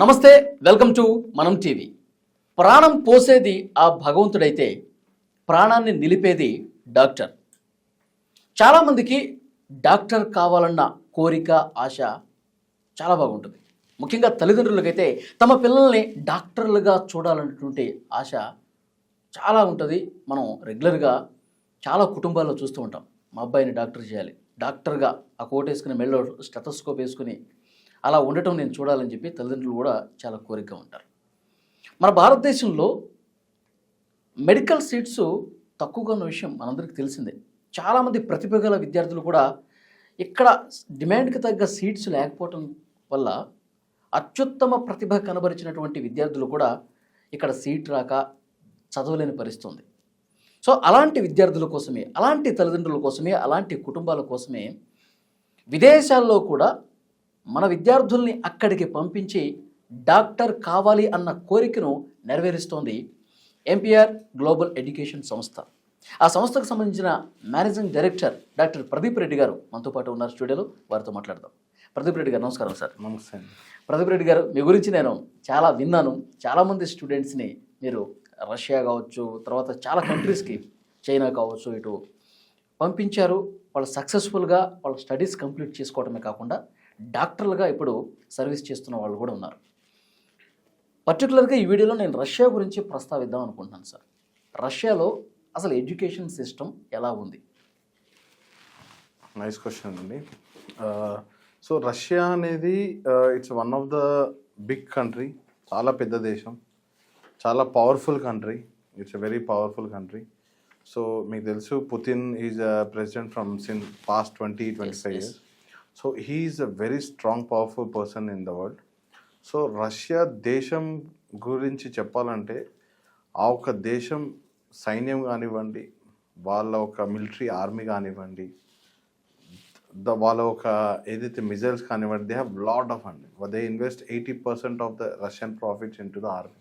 నమస్తే welcome to మనం TV. ప్రాణం పోసేది ఆ భగవంతుడైతే ప్రాణాన్ని నిలిపేది డాక్టర్. చాలామందికి డాక్టర్ కావాలన్న కోరిక ఆశ చాలా బాగుంటుంది. ముఖ్యంగా తల్లిదండ్రులకైతే తమ పిల్లల్ని డాక్టర్లుగా చూడాలన్నటువంటి ఆశ చాలా ఉంటుంది. మనం రెగ్యులర్గా చాలా కుటుంబాల్లో చూస్తూ ఉంటాం. మా అబ్బాయిని డాక్టర్ చేయాలి. డాక్టర్గా ఆ కోట్ వేసుకుని మెళ్ళో స్టెథోస్కోప్ వేసుకుని అలా ఉండటం నేను చూడాలని చెప్పి తల్లిదండ్రులు కూడా చాలా కోరికగా ఉంటారు. మన భారతదేశంలో మెడికల్ సీట్స్ తక్కువగా ఉన్న విషయం మనందరికీ తెలిసిందే. చాలామంది ప్రతిభ గల విద్యార్థులు కూడా ఇక్కడ డిమాండ్కి తగ్గ సీట్స్ లేకపోవటం వల్ల అత్యుత్తమ ప్రతిభ కనబరిచినటువంటి విద్యార్థులు కూడా ఇక్కడ సీట్ రాక చదవలేని పరిస్థితి ఉంది సో అలాంటి విద్యార్థుల కోసమే అలాంటి తల్లిదండ్రుల కోసమే అలాంటి కుటుంబాల కోసమే విదేశాల్లో కూడా మన విద్యార్థుల్ని అక్కడికి పంపించి డాక్టర్ కావాలి అన్న కోరికను నెరవేరుస్తోంది ఎంపీఆర్ గ్లోబల్ ఎడ్యుకేషన్ సంస్థ. ఆ సంస్థకు సంబంధించిన managing director doctor Pradeep Reddy గారు మనతో పాటు ఉన్నారు స్టూడియోలో. వారితో మాట్లాడదాం. ప్రదీప్ రెడ్డి గారు నమస్కారం సార్. నమస్తే అండి. ప్రదీప్ రెడ్డి గారు మీ గురించి నేను చాలా విన్నాను. చాలామంది స్టూడెంట్స్ని మీరు రష్యా కావచ్చు తర్వాత చాలా కంట్రీస్కి చైనా కావచ్చు ఇటు పంపించారు. వాళ్ళు సక్సెస్ఫుల్గా వాళ్ళ స్టడీస్ కంప్లీట్ చేసుకోవడమే కాకుండా డాక్టర్లుగా ఇప్పుడు సర్వీస్ చేస్తున్న వాళ్ళు కూడా ఉన్నారు. పర్టికులర్గా ఈ వీడియోలో నేను రష్యా గురించి ప్రస్తావిద్దాం అనుకుంటున్నాను సార్. రష్యాలో అసలు ఎడ్యుకేషన్ సిస్టమ్ ఎలా ఉంది? నైస్ క్వశ్చన్ అండి. సో రష్యా అనేది it's one of the big country చాలా పెద్ద దేశం చాలా powerful country it's a very powerful country so మీకు తెలుసు Putin is president from since past twenty twenty five. Years so he is a very strong powerful person in the world so Russia దేశం గురించి చెప్పాలంటే ఆ ఒక్క దేశం సైన్యం కానివ్వండి వాళ్ళ ఒక మిలిటరీ ఆర్మీ కానివ్వండి ద వాళ్ళ ఒక ఏదైతే మిజైల్స్ కానివ్వండి దే హ్యావ్ లాట్ ఆఫ్ అండి they invest eighty percent of the Russian profits in to the army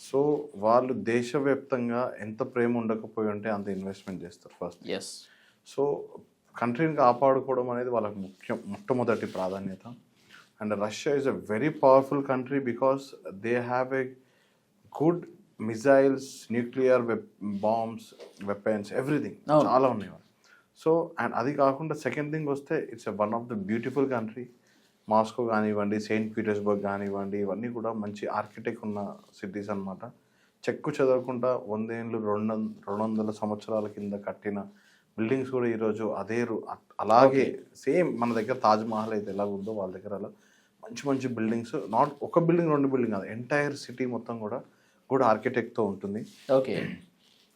so వాళ్ళు దేశవ్యాప్తంగా ఎంత ప్రేమ ఉండకపోయి ఉంటే అంత ఇన్వెస్ట్మెంట్ చేస్తారు ఫస్ట్ ఎస్ సో కంట్రీని కాపాడుకోవడం అనేది వాళ్ళకి ముఖ్యం మొట్టమొదటి ప్రాధాన్యత. And Russia is a very powerful country because they have a good missiles nuclear weap bombs weapons everything. చాలా ఉన్నాయి సో అండ్ అది కాకుండా సెకండ్ థింగ్ వస్తే it's one of the beautiful country Moscow కానివ్వండి సెయింట్ పీటర్స్బర్గ్ కానివ్వండి ఇవన్నీ కూడా మంచి ఆర్కిటెక్ట్ ఉన్న సిటీస్ అన్నమాట. చెక్కు చదవకుండా వందేళ్ళు రెండు రెండు వందల సంవత్సరాల కింద కట్టిన బిల్డింగ్స్ కూడా ఈరోజు అదే అలాగే సేమ్ మన దగ్గర తాజ్ మహల్ అయితే ఎలా ఉందో వాళ్ళ దగ్గర అలా మంచి మంచి బిల్డింగ్స్ నాట్ ఒక బిల్డింగ్ రెండు బిల్డింగ్ కాదు ఎంటైర్ సిటీ మొత్తం కూడా గుడ్ ఆర్కిటెక్ట్తో ఉంటుంది. Okay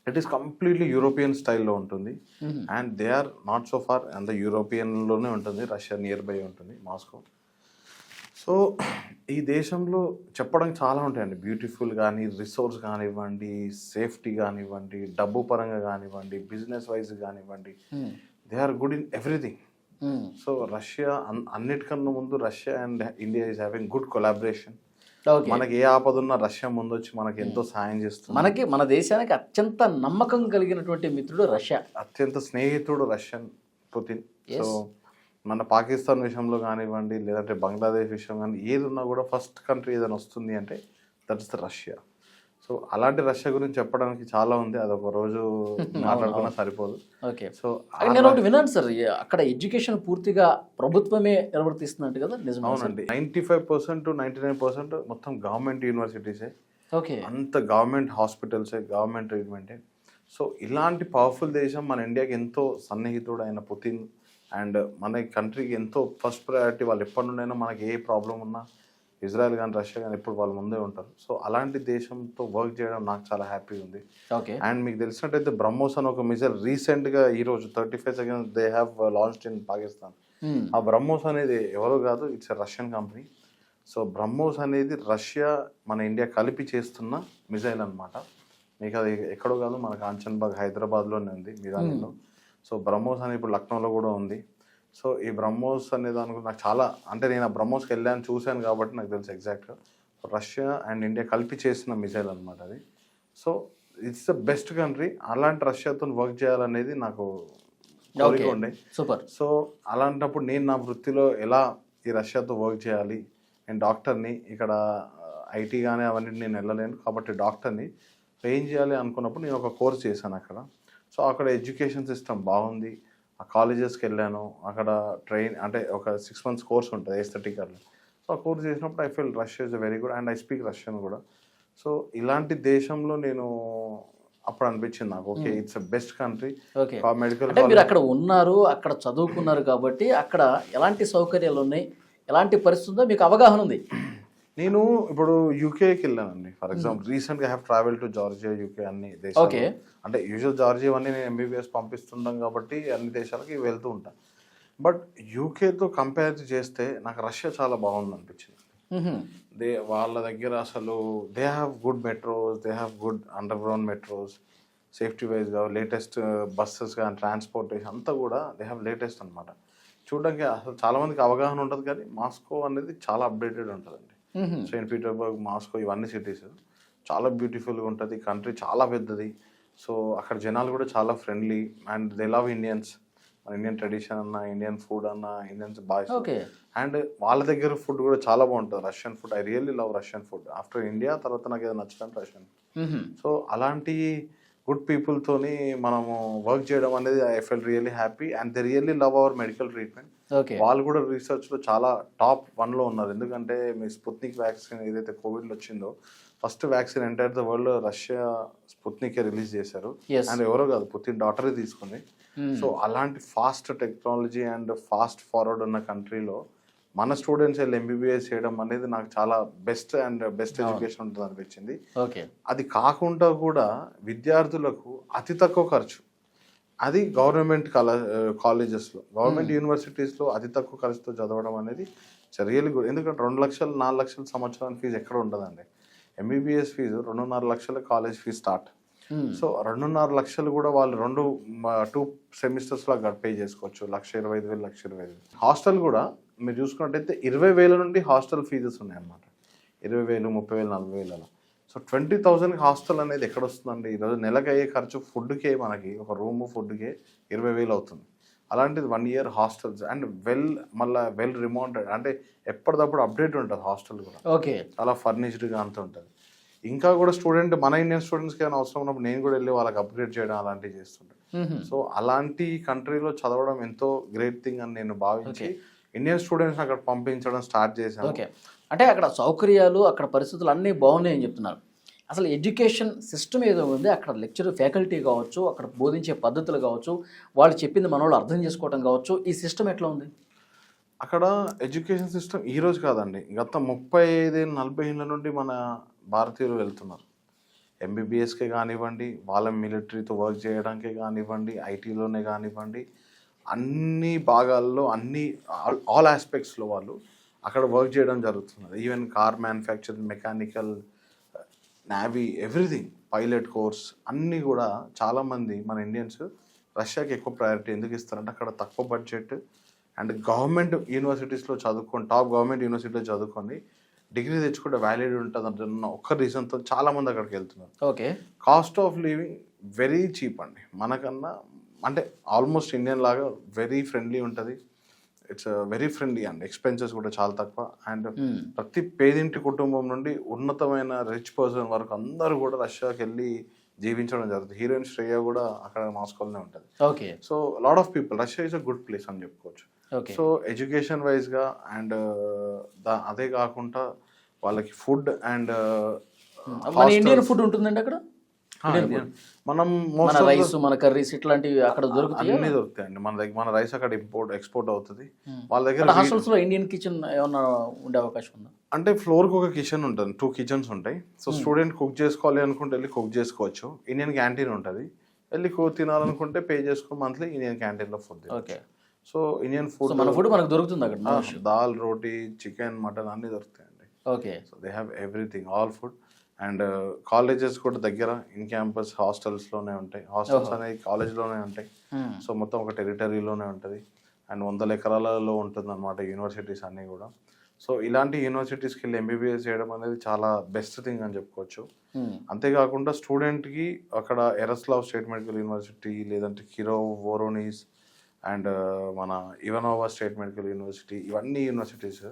it is completely European స్టైల్లో ఉంటుంది. And they are not so far అంత యూరోపియన్లోనే ఉంటుంది రష్యా నియర్ బై ఉంటుంది మాస్కో సో ఈ దేశంలో చెప్పడానికి చాలా ఉంటాయండి. బ్యూటిఫుల్ కానీ రిసోర్స్ కానివ్వండి సేఫ్టీ కానివ్వండి డబ్బు పరంగా కానివ్వండి బిజినెస్ వైజ్ కానివ్వండి they are good in everything so Russia అన్- అన్నిటికన్నా ముందు Russia and India is having good collaboration మనకి ఏ ఆపద ఉన్నా రష్యా ముందు వచ్చి మనకి ఎంతో సాయం చేస్తుంది. మనకి మన దేశానికి అత్యంత నమ్మకం కలిగినటువంటి మిత్రుడు రష్యా అత్యంత స్నేహితుడు రష్యన్ పుతిన్. సో మన పాకిస్తాన్ విషయంలో కానివ్వండి లేదంటే బంగ్లాదేశ్ విషయం కానీ ఏది ఉన్నా కూడా ఫస్ట్ కంట్రీ ఏదైనా వస్తుంది అంటే that is the Russia so అలాంటి రష్యా గురించి చెప్పడానికి చాలా ఉంది. అది ఒక రోజు మాట్లాడుకున్నా సరిపోదు. ఓకే సో నేను ఒకటి విన్నాను సార్ అక్కడ ఎడ్యుకేషన్ పూర్తిగా ప్రభుత్వమే నిర్వర్తిస్తున్నట్టు కదా? నిజమే అవునండి. Ninety five percent to ninety nine percent మొత్తం గవర్నమెంట్ యూనివర్సిటీసే ఓకే అంత గవర్నమెంట్ హాస్పిటల్సే గవర్నమెంట్ ట్రీట్మెంటే సో ఇలాంటి పవర్ఫుల్ దేశం మన ఇండియాకి ఎంతో సన్నిహితుడు అయిన పుతిన్ అండ్ మన కంట్రీకి ఎంతో ఫస్ట్ ప్రయారిటీ వాళ్ళు ఎప్పటి నుండైనా మనకి ఏ ప్రాబ్లం ఉన్నా ఇజ్రాయెల్ కానీ రష్యా కానీ ఎప్పుడు వాళ్ళ ముందే ఉంటారు. సో అలాంటి దేశంతో వర్క్ చేయడం నాకు చాలా హ్యాపీ ఉంది. ఓకే. అండ్ మీకు తెలిసినట్టయితే బ్రహ్మోస్ అని ఒక మిసైల్ రీసెంట్గా ఈ రోజు thirty five second they have launched in Pakistan. ఆ బ్రహ్మోస్ అనేది ఎవరో కాదు it's a Russian company. So BrahMos అనేది రష్యా మన ఇండియా కలిపి చేస్తున్న మిజైల్ అన్నమాట. మీకు అది ఎక్కడో కాదు మన కాంచన్బాగ్ హైదరాబాద్లోనే ఉంది మిదానిలో సో బ్రహ్మోస్ అనేది ఇప్పుడు లక్నోలో కూడా ఉంది. సో ఈ బ్రహ్మోస్ అనే దాని గురించి నాకు చాలా అంటే నేను ఆ బ్రహ్మోస్కి వెళ్ళాను చూశాను కాబట్టి నాకు తెలుసు ఎగ్జాక్ట్గా రష్యా అండ్ ఇండియా కలిపి చేసిన మిసైల్ అనమాట అది. So it's the best country అలాంటి రష్యాతో వర్క్ చేయాలనేది నాకు కోరిక ఉండే. సూపర్ సో అలాంటప్పుడు నేను నా వృత్తిలో ఎలా ఈ రష్యాతో వర్క్ చేయాలి? నేను డాక్టర్ని ఇక్కడ ఐటీ కానీ అవన్నీ నేను వెళ్ళలేను కాబట్టి డాక్టర్ని. ఏం చేయాలి అనుకున్నప్పుడు నేను ఒక కోర్స్ చేశాను అక్కడ. సో అక్కడ ఎడ్యుకేషన్ సిస్టమ్ బాగుంది. ఆ కాలేజెస్కి వెళ్ళాను. అక్కడ ట్రైన్ అంటే ఒక సిక్స్ మంత్స్ కోర్స్ ఉంటుంది ఎస్థెటిక్ అట్లా. సో ఆ కోర్స్ చేసినప్పుడు I feel Russia is very good and I speak Russian కూడా. సో ఇలాంటి దేశంలో నేను అప్పుడు అనిపించింది నాకు. Okay it's best country okay. Medical అంటే మీరు అక్కడ ఉన్నారు అక్కడ చదువుకున్నారు కాబట్టి అక్కడ ఎలాంటి సౌకర్యాలు ఉన్నాయి? ఎలాంటి పరిస్థితి ఉందో మీకు అవగాహన ఉంది. నేను ఇప్పుడు యూకేకి వెళ్ళానండి ఫర్ ఎగ్జాంపుల్ రీసెంట్గా have travel to Georgia UK అన్ని దేశాలు Okay. అంటే యూజువల్ జార్జియా అన్ని నేను ఎంబీబీఎస్ పంపిస్తుంటాం కాబట్టి అన్ని దేశాలకి వెళ్తూ ఉంటాను బట్ యూకేతో కంపేర్ చేస్తే నాకు రష్యా చాలా బాగుంది అనిపించింది మ్హూ. దే వాళ్ళ దగ్గర అసలు they have good metros they have good underground metros safety వైజ్గా లేటెస్ట్ బస్సెస్ కానీ ట్రాన్స్పోర్టేషన్ అంతా కూడా దే హ్యావ్ లేటెస్ట్ అనమాట చూడడానికి అసలు చాలా మందికి అవగాహన ఉంటుంది కానీ మాస్కో అనేది చాలా అప్డేటెడ్ ఉంటుందండి మ్హూ. సెయింట్ పీటర్బర్గ్ మాస్కో ఇవన్నీ సిటీస్. చాలా బ్యూటిఫుల్గా ఉంటుంది. కంట్రీ చాలా పెద్దది. సో అక్కడ జనాలు కూడా చాలా friendly. And they love Indians. మన ఇండియన్ ట్రెడిషన్ అన్న ఇండియన్ ఫుడ్ అన్న ఇండియన్స్ ఓకే. అండ్ వాళ్ళ దగ్గర ఫుడ్ కూడా చాలా బాగుంటుంది. Russian food. I really love Russian food. After India తర్వాత నాకు ఏదో నచ్చడం రష్యన్. సో అలాంటి గుడ్ పీపుల్తోని మనము వర్క్ చేయడం అనేది I fell really happy and they really love our medical treatment okay వాళ్ళు కూడా రీసెర్చ్లో చాలా టాప్ వన్లో ఉన్నారు. ఎందుకంటే మీ స్పుత్నిక్ వ్యాక్సిన్ ఏదైతే కోవిడ్లో వచ్చిందో first vaccine entire the world Russia స్పుత్నికే release చేశారు. అండ్ ఎవరో కాదు పుతిన్ డాటరే తీసుకుంది. Hmm. సో అలాంటి fast technology and fast forward ఉన్న కంట్రీలో మన స్టూడెంట్స్ వెళ్ళి ఎంబీబీఎస్ చేయడం అనేది నాకు చాలా బెస్ట్ అండ్ బెస్ట్ ఎడ్యుకేషన్ ఉంటుంది అనిపించింది. ఓకే. అది కాకుండా కూడా విద్యార్థులకు అతి తక్కువ ఖర్చు. అది గవర్నమెంట్ కళా కాలేజెస్లో గవర్నమెంట్ యూనివర్సిటీస్లో అతి తక్కువ ఖర్చుతో చదవడం అనేది గుడ్ ఎందుకంటే రెండు లక్షలు నాలుగు లక్షల సంవత్సరాల ఫీజు ఎక్కడ ఉండదండి. ఎంబీబీఎస్ ఫీజు రెండున్నర లక్షల కాలేజ్ ఫీజు స్టార్ట్. సో రెండున్నర లక్షలు కూడా వాళ్ళు రెండు టూ సెమిస్టర్స్లో పే చేసుకోవచ్చు. లక్ష ఇరవై ఐదు వేలు లక్ష ఇరవై ఐదు వేలు. హాస్టల్ కూడా మీరు చూసుకున్నట్టయితే ఇరవై వేల నుండి హాస్టల్ ఫీజెస్ ఉన్నాయన్నమాట. ఇరవై వేలు ముప్పై వేలు నలభై వేలు అలా. సో ట్వంటీ థౌజండ్కి హాస్టల్ అనేది ఎక్కడ వస్తుందండి ఈరోజు నెలకు అయ్యే ఖర్చు ఫుడ్కే మనకి ఒక రూమ్ ఫుడ్కే ఇరవై వేలు అవుతుంది. అలాంటిది one year hostels and well మళ్ళీ వెల్ రిమౌంటెడ్ అంటే ఎప్పటికప్పుడు అప్డేట్ ఉంటుంది హాస్టల్ కూడా. ఓకే. చాలా ఫర్నిష్డ్గా అంత ఉంటుంది. ఇంకా కూడా స్టూడెంట్ మన ఇండియన్ స్టూడెంట్స్కి ఏమైనా అవసరం ఉన్నప్పుడు నేను కూడా వెళ్ళి వాళ్ళకి అప్గ్రేడ్ చేయడం అలాంటివి చేస్తుంటాను. సో అలాంటి కంట్రీలో చదవడం ఎంతో గ్రేట్ థింగ్ అని నేను భావించి ఇండియన్ స్టూడెంట్స్ అక్కడ పంపించడం స్టార్ట్ చేశాను ఓకే. అంటే అక్కడ సౌకర్యాలు అక్కడ పరిస్థితులు అన్నీ బాగున్నాయని చెప్తున్నారు. అసలు ఎడ్యుకేషన్ సిస్టమ్ ఏదో ఉంది అక్కడ లెక్చర్ ఫ్యాకల్టీ కావచ్చు అక్కడ బోధించే పద్ధతులు కావచ్చు వాళ్ళు చెప్పింది మన వాళ్ళు అర్థం చేసుకోవడం కావచ్చు ఈ సిస్టమ్ ఎట్లా ఉంది? అక్కడ ఎడ్యుకేషన్ సిస్టమ్ ఈ రోజు కాదండి. గత ముప్పై ఐదేళ్ళు నలభై ఏళ్ళ నుండి మన భారతీయులు వెళ్తున్నారు. ఎంబీబీఎస్కే కానివ్వండి వాళ్ళ మిలిటరీతో వర్క్ చేయడానికే కానివ్వండి ఐటీలోనే కానివ్వండి అన్ని భాగాల్లో అన్ని ఆల్ ఆస్పెక్ట్స్లో వాళ్ళు అక్కడ వర్క్ చేయడం జరుగుతున్నది. Even car manufacturing mechanical navy everything pilot course అన్నీ కూడా చాలామంది మన ఇండియన్స్ రష్యాకి ఎక్కువ ప్రయారిటీ ఎందుకు ఇస్తారంటే అక్కడ తక్కువ బడ్జెట్ అండ్ గవర్నమెంట్ యూనివర్సిటీస్లో చదువుకొని టాప్ గవర్నమెంట్ యూనివర్సిటీలో చదువుకొని డిగ్రీ తెచ్చుకుంటే వ్యాలిడ్ ఉంటుంది అంటున్న ఒక్క రీజన్తో చాలామంది అక్కడికి వెళ్తున్నారు. Okay cost of living very cheap అండి. మనకన్నా అంటే ఆల్మోస్ట్ ఇండియన్ లాగా వెరీ ఫ్రెండ్లీ ఉంటుంది. ఇట్స్ వెరీ ఫ్రెండ్లీ అండి ఎక్స్పెన్సెస్ కూడా చాలా తక్కువ. And hmm. ప్రతి పేదింటి కుటుంబం నుండి ఉన్నతమైన రిచ్ పర్సన్ వరకు అందరూ కూడా రష్యాకి వెళ్ళి జీవించడం జరుగుతుంది. హీరోయిన్ శ్రేయ కూడా అక్కడ మాస్కోలోనే ఉంటుంది. Okay so lot of people Russia is a good place అని చెప్పుకోవచ్చు. సో ఎడ్యుకేషన్ వైజ్గా అండ్ దా అదే కాకుండా వాళ్ళకి ఫుడ్ అండ్ ఇండియన్ ఫుడ్ ఉంటుందండి అక్కడ? మనం మన మోస్ట్ రైస్ మన కర్రీస్ ఇట్లాంటివి అక్కడ దొరుకుతాయి? అన్ని దొరుకుతాయండి మన దగ్గర మన రైస్ అక్కడ ఇంపోర్ట్ ఎక్స్పోర్ట్ అవుతుంది. వాళ్ళ దగ్గర అంటే హాస్టల్స్లో ఇండియన్ కిచెన్ ఏమన్నా ఉండే అవకాశం ఉందా? అంటే ఫ్లోర్కి ఒక కిచెన్ ఉంటుంది. టూ కిచెన్స్ ఉంటాయి. సో స్టూడెంట్ కుక్ చేసుకోవాలి అనుకుంటే వెళ్ళి కుక్ చేసుకోవచ్చు. ఇండియన్ క్యాంటీన్ ఉంటుంది. వెళ్ళి కో తినాలనుకుంటే పే చేసుకో మంత్లీ ఇండియన్ క్యాంటీన్లో food okay. So Indian food మన ఫుడ్ మనకు దొరుకుతుంది అక్కడ. దాల్ రోటీ చికెన్ మటన్ అన్నీ దొరుకుతాయండి. Okay. So they have everything all food and colleges కూడా దగ్గర ఇన్ క్యాంపస్ హాస్టల్స్లోనే ఉంటాయి. హాస్టల్స్ అనేవి కాలేజ్లోనే ఉంటాయి. మ్మ్. సో మొత్తం ఒక టెరిటరీలోనే ఉంటుంది. అండ్ వందల ఎకరాలలో ఉంటుంది అనమాట యూనివర్సిటీస్ అన్నీ కూడా. సో ఇలాంటి యూనివర్సిటీస్కి వెళ్ళి ఎంబీబీఎస్ చేయడం అనేది చాలా బెస్ట్ థింగ్ అని చెప్పుకోవచ్చు. మ్మ్. అంతేకాకుండా స్టూడెంట్కి అక్కడ ఎరస్లావ్ స్టేట్ మెడికల్ యూనివర్సిటీ లేదంటే కిరో వోరోనీస్ అండ్ మన ఇవనోవా స్టేట్ మెడికల్ యూనివర్సిటీ ఇవన్నీ యూనివర్సిటీస్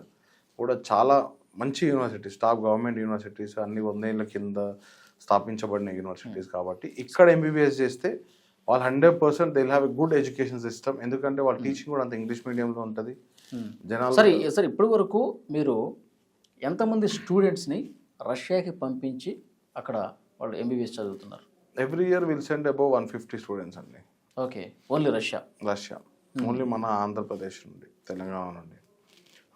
కూడా చాలా మంచి యూనివర్సిటీస్ టాప్ గవర్నమెంట్ యూనివర్సిటీస్ అన్ని వందేళ్ళ కింద స్థాపించబడిన యూనివర్సిటీస్ కాబట్టి ఇక్కడ ఎంబీబీఎస్ చేస్తే వాళ్ళు hundred percent they have a good education system ఎందుకంటే వాళ్ళ టీచింగ్ కూడా అంత ఇంగ్లీష్ మీడియంలో ఉంటుంది. జనాలు సరే సరే ఇప్పటి వరకు మీరు ఎంతమంది స్టూడెంట్స్ని రష్యాకి పంపించి అక్కడ వాళ్ళు ఎంబీబీఎస్ చదువుతున్నారు? Every year will send above one fifty students అండి. Okay only Russia Russia only మన ఆంధ్రప్రదేశ్ నుండి తెలంగాణ నుండి.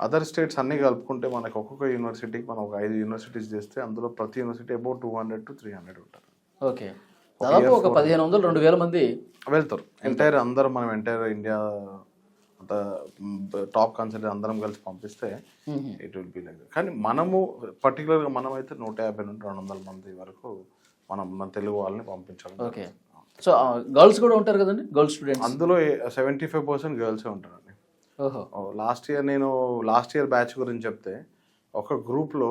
అదర్ స్టేట్స్ అన్ని కలుపుకుంటే మనకు ఒక్కొక్క యూనివర్సిటీకి మనం ఒక ఐదు యూనివర్సిటీస్ చేస్తే అందులో ప్రతి university about two hundred to three hundred ఉంటారు. ఓకే దాదాపు ఒక పదిహేను వందలు రెండు వేల మంది వెళ్తారు. ఎంటైర్ అందరం మనం ఎంటైర్ ఇండియా అంత టాప్ కన్సల్ట్ అందరం కలిసి పంపిస్తే ఇట్ విల్ బి లైక్ కానీ మనము పర్టికులర్గా మనం అయితే నూట యాభై నుండి రెండు వందల మంది వరకు మనం మన తెలుగు వాళ్ళని పంపించాలి ఓకే సో గర్ల్స్ కూడా ఉంటారు కదండి? గర్ల్స్ స్టూడెంట్స్ అందులో సెవెంటీ ఫైవ్ పర్సెంట్ గర్ల్సే ఉంటారండి. లాస్ట్ ఇయర్ నేను లాస్ట్ ఇయర్ బ్యాచ్ గురించి చెప్తే ఒక గ్రూప్లో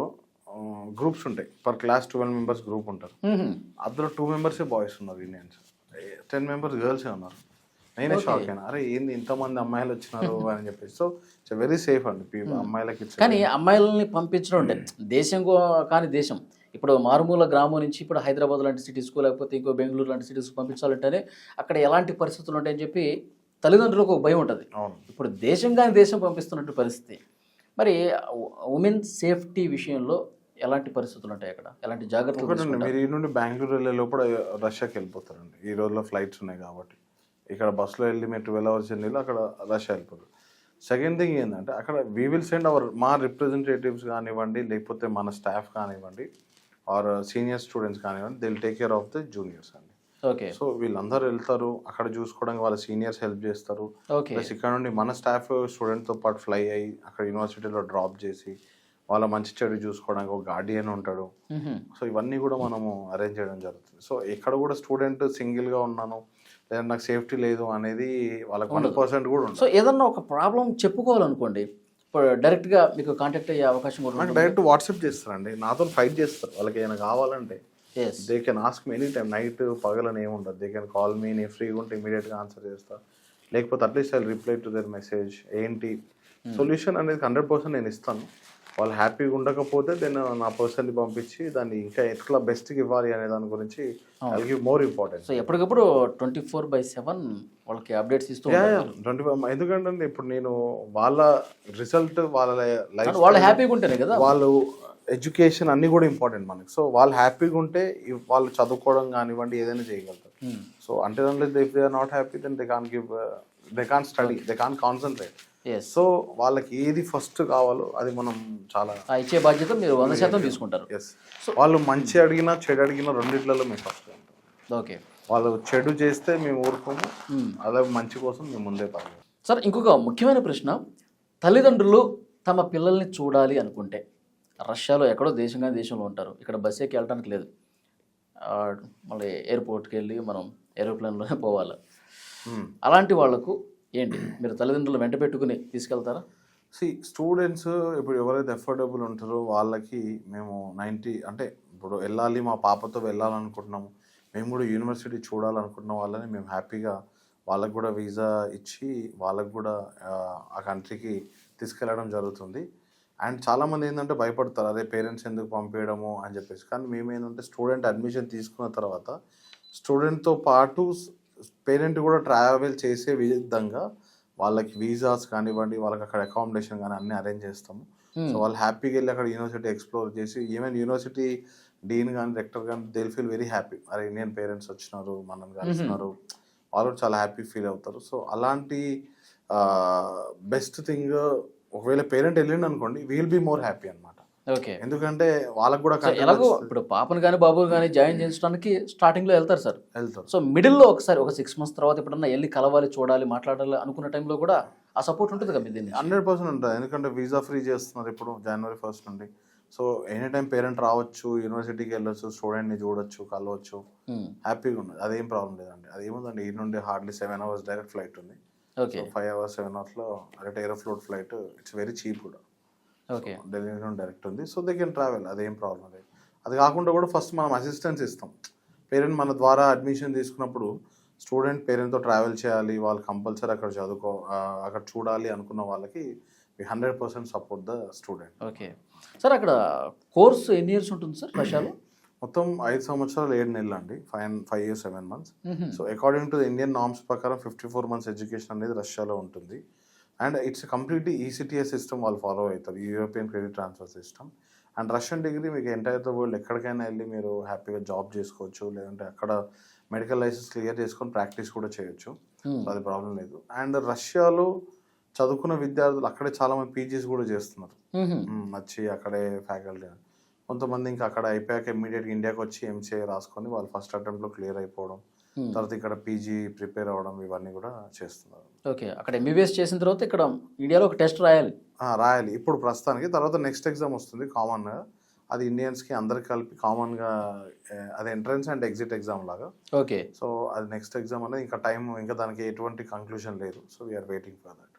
గ్రూప్స్ ఉంటాయి. Per class twelve members group ఉంటారు. అందులో టూ మెంబర్సే బాయ్స్ ఉన్నారు ఇండియన్స్. టెన్ మెంబర్స్ గర్ల్సే ఉన్నారు. నేనే షాక్ అయినా. అరే ఏంది ఇంతమంది అమ్మాయిలు వచ్చినారు అని చెప్పేసి. సో ఇట్స్ వెరీ సేఫ్ అండి అమ్మాయిలకి కానీ అమ్మాయిలని పంపించడం అంటే దేశం కాని దేశం. ఇప్పుడు మారుమూల గ్రామం నుంచి ఇప్పుడు హైదరాబాద్ లాంటి సిటీస్కు లేకపోతే ఇంకో బెంగళూరు లాంటి సిటీస్కి పంపించాలంటేనే అక్కడ ఎలాంటి పరిస్థితులు ఉంటాయని చెప్పి తల్లిదండ్రులకు ఒక భయం ఉంటుంది. అవును. ఇప్పుడు దేశం కాని దేశం పంపిస్తున్నట్టు పరిస్థితి. మరి ఉమెన్ సేఫ్టీ విషయంలో ఎలాంటి పరిస్థితులు ఉంటాయి అక్కడ? ఎలాంటి జాగ్రత్తలు? మీరు ఈ నుండి బెంగళూరు వెళ్ళే లోపల రష్యాకి వెళ్ళిపోతారండి. ఈ రోజుల్లో ఫ్లైట్స్ ఉన్నాయి కాబట్టి. ఇక్కడ బస్సులో వెళ్ళి మీరు ట్వెల్వ్ అవర్స్ వెళ్ళి అక్కడ రష్యా వెళ్ళిపోతారు. సెకండ్ థింగ్ ఏంటంటే అక్కడ వీ విల్ సెండ్ అవర్ మా రిప్రజెంటేటివ్స్ కానివ్వండి లేకపోతే మన స్టాఫ్ కానివ్వండి ఆర్ సీనియర్ స్టూడెంట్స్ కానివ్వండి they'll take care of the juniors అండి. ఓకే. సో వీళ్ళందరూ వెళ్తారు. అక్కడ చూసుకోవడానికి వాళ్ళ సీనియర్స్ హెల్ప్ చేస్తారు. ప్లస్ ఇక్కడ నుండి మన స్టాఫ్ స్టూడెంట్తో పాటు ఫ్లై అయ్యి అక్కడ యూనివర్సిటీలో డ్రాప్ చేసి వాళ్ళ మంచి చెడు చూసుకోవడానికి ఒక గార్డియన్ ఉంటాడు. సో ఇవన్నీ కూడా మనము అరేంజ్ చేయడం జరుగుతుంది. సో ఎక్కడ కూడా స్టూడెంట్ సింగిల్గా ఉన్నాను లేదా నాకు సేఫ్టీ లేదు అనేది వాళ్ళకి వన్ పర్సెంట్ కూడా సో ఏదన్నా ఒక ప్రాబ్లం చెప్పుకోవాలనుకోండి డైరెక్ట్గా మీకు కాంటాక్ట్ అయ్యే అవకాశం కూడా డైరెక్ట్ వాట్సాప్ చేస్తారండి. నాతో ఫైట్ చేస్తారు. వాళ్ళకి ఏమైనా కావాలంటే. They can ask me any time night పగలని ఏముండదు. దే కెన్ కాల్ మీ నేను ఫ్రీగా ఉంటే ఇమీడియట్గా ఆన్సర్ చేస్తా. లేకపోతే at least I reply to their message ఏంటి? సొల్యూషన్ అనేది హండ్రెడ్ పర్సెంట్ నేను ఇస్తాను. వాళ్ళు హ్యాపీగా ఉండకపోతే దెన్ నా పర్సన్ని పంపించి దాన్ని ఇంకా ఎట్లా బెస్ట్కి ఇవ్వాలి అనే దాని గురించి గివ్ మోర్ ఇంపార్టెన్స్ సో ఎప్పటికప్పుడు ట్వంటీ ఫోర్ బై సెవెన్ వాళ్ళకి అప్డేట్స్ ఇస్తూ. ట్వంటీ ఎందుకంటే ఇప్పుడు నేను వాళ్ళ రిజల్ట్ వాళ్ళ లైఫ్ వాళ్ళు హ్యాపీగా ఉంటేనే కదా. వాళ్ళు ఎడ్యుకేషన్ అన్ని కూడా ఇంపార్టెంట్ మనకి. సో వాళ్ళు హ్యాపీగా ఉంటే వాళ్ళు చదువుకోవడం కానివ్వండి ఏదైనా చేయగలుగుతారు. Hmm. సో అంటే if they are not happy then they can give they can study they can concentrate so వాళ్ళకి ఏది ఫస్ట్ కావాలో అది మనం చాలా ఇచ్చే బాధ్యత మీరు వంద శాతం తీసుకుంటారు. ఎస్ వాళ్ళు మంచి అడిగినా చెడు అడిగినా రెండిట్లలో మేము ఫస్ట్ ఓకే. వాళ్ళు చెడు చేస్తే మేము ఊరుకోము. అలా మంచి కోసం మేము ముందే పడము సార్ ఇంకొక ముఖ్యమైన ప్రశ్న. తల్లిదండ్రులు తమ పిల్లల్ని చూడాలి అనుకుంటే రష్యాలో ఎక్కడో దేశంగా దేశంలో ఉంటారు. ఇక్కడ బస్ ఎక్కి వెళ్ళడానికి లేదు. మళ్ళీ ఎయిర్పోర్ట్కి వెళ్ళి మనం ఏరోప్లేన్లోనే పోవాలి. అలాంటి వాళ్ళకు ఏంటి? మీరు తల్లిదండ్రులు వెంట పెట్టుకుని తీసుకెళ్తారా? సి స్టూడెంట్స్ ఇప్పుడు ఎవరైతే ఎఫోర్డబుల్ ఉంటారో వాళ్ళకి మేము నైంటీ అంటే ఇప్పుడు వెళ్ళాలి మా పాపతో వెళ్ళాలనుకుంటున్నాము. మేము కూడా యూనివర్సిటీ చూడాలనుకుంటున్న వాళ్ళని మేము హ్యాపీగా వాళ్ళకు కూడా వీసా ఇచ్చి వాళ్ళకు కూడా ఆ, ఆ కంట్రీకి తీసుకెళ్ళడం జరుగుతుంది. అండ్ చాలామంది ఏంటంటే భయపడతారు అదే పేరెంట్స్ ఎందుకు పంపించడము అని చెప్పేసి. కానీ మేము ఏంటంటే స్టూడెంట్ అడ్మిషన్ తీసుకున్న తర్వాత స్టూడెంట్తో పాటు పేరెంట్ కూడా ట్రావెల్ చేసే విధంగా వాళ్ళకి వీసాస్ కానివ్వండి వాళ్ళకి అక్కడ అకామిడేషన్ కానీ అన్ని అరేంజ్ చేస్తాము. సో వాళ్ళు హ్యాపీగా వెళ్ళి అక్కడ యూనివర్సిటీ ఎక్స్ప్లోర్ చేసి ఈవెన్ యూనివర్సిటీ డీన్ కానీ రెక్టర్ కానీ దే ఫీల్ వెరీ హ్యాపీ. అరే ఇండియన్ పేరెంట్స్ వచ్చినారు మనం కలిసినారు. వాళ్ళు కూడా చాలా హ్యాపీ ఫీల్ అవుతారు. సో అలాంటి బెస్ట్ థింగ్ ఒకవేళ పేరెంట్ వెళ్ళిండు అనుకోండి వీల్ బీ మోర్ హ్యాపీ అనమాట ఓకే. ఎందుకంటే వాళ్ళకు కూడా ఎలాగో ఇప్పుడు పాపను కానీ బాబుని కానీ జాయిన్ చేయించడానికి స్టార్టింగ్లో వెళ్తారు సార్. వెళ్తారు. సో మిడిల్లో ఒకసారి ఒక సిక్స్ మంత్స్ తర్వాత ఎప్పుడన్నా వెళ్ళి కలవాలి చూడాలి మాట్లాడాలి అనుకున్న టైంలో కూడా ఆ సపోర్ట్ ఉంటుంది కదా దీన్ని హండ్రెడ్ పర్సెంట్ ఉంటుంది. ఎందుకంటే వీసా ఫ్రీ చేస్తున్నారు ఇప్పుడు జనవరి ఫస్ట్ నుండి. సో ఎనీ టైం పేరెంట్ రావచ్చు యూనివర్సిటీకి వెళ్ళొచ్చు స్టూడెంట్ని చూడొచ్చు కలవచ్చు. Hmm. హ్యాపీగా ఉన్నది. అదేం ప్రాబ్లం లేదండి. అది ఏముందండి ఈ నుండి hardly seven hours direct flight ఉంది. ఓకే ఫైవ్ అవర్స్ సెవెన్ అవర్స్లో direct Aeroflot flight it's very cheap కూడా. ఓకే ఢిల్లీ నుండి డైరెక్ట్ ఉంది. సో దే కెన్ ట్రావెల్ అదేం ప్రాబ్లం లేదు. అది కాకుండా కూడా ఫస్ట్ మనం అసిస్టెన్స్ ఇస్తాం. పేరెంట్ మన ద్వారా అడ్మిషన్ తీసుకున్నప్పుడు స్టూడెంట్ పేరెంట్తో ట్రావెల్ చేయాలి వాళ్ళు కంపల్సరీ అక్కడ చదువుకో అక్కడ చూడాలి అనుకున్న వాళ్ళకి hundred percent support the student okay sir అక్కడ కోర్సు ఎన్ని ఇయర్స్ ఉంటుంది సార్ రష్యాలో మొత్తం ఐదు సంవత్సరాలు ఏడు నెలలు అండి. Five five years seven months. So according to Indian norms ప్రకారం ఫిఫ్టీ ఫోర్ మంత్స్ ఎడ్యుకేషన్ అనేది రష్యాలో ఉంటుంది. And it's completely ECTS system వాళ్ళు ఫాలో అవుతారు. European credit transfer system and Russian degree మీకు ఎంటైర్ ద వరల్డ్ ఎక్కడికైనా వెళ్ళి మీరు హ్యాపీగా జాబ్ చేసుకోవచ్చు. లేదంటే అక్కడ మెడికల్ లైసెన్స్ క్లియర్ చేసుకొని ప్రాక్టీస్ కూడా చేయొచ్చు. అది ప్రాబ్లం లేదు. అండ్ రష్యాలో చదువుకున్న విద్యార్థులు అక్కడే చాలా మంది పీజీస్ కూడా చేస్తున్నారు. వచ్చి అక్కడే ఫ్యాకల్టీ కొంతమంది ఇంకా అక్కడ అయిపోయాక ఇమ్మీడియట్గా ఇండియాకి వచ్చి ఎంసీఐ రాసుకొని వాళ్ళు ఫస్ట్ అటెంప్ట్లో క్లియర్ అయిపోవడం మ్మ్. తర్వాత ఇక్కడ పీజీ ప్రిపేర్ అవ్వడం ఇవన్నీ కూడా చేస్తున్నారు. ఓకే అక్కడ ఎంబీబీఎస్ చేసిన తర్వాత ఇక్కడ ఇండియాలో ఒక టెస్ట్ రాయాలి. రాయాలి. ఇప్పుడు ప్రస్తుతానికి తర్వాత నెక్స్ట్ ఎగ్జామ్ వస్తుంది కామన్గా అది ఇండియన్స్కి అందరికి కలిపి కామన్గా అది ఎంట్రన్స్ అండ్ ఎగ్జిట్ ఎగ్జామ్ లాగా. ఓకే సో అది నెక్స్ట్ ఎగ్జామ్ అనేది ఇంకా టైం ఇంకా దానికి ఎటువంటి కంక్లూజన్ లేదు. So we are waiting for that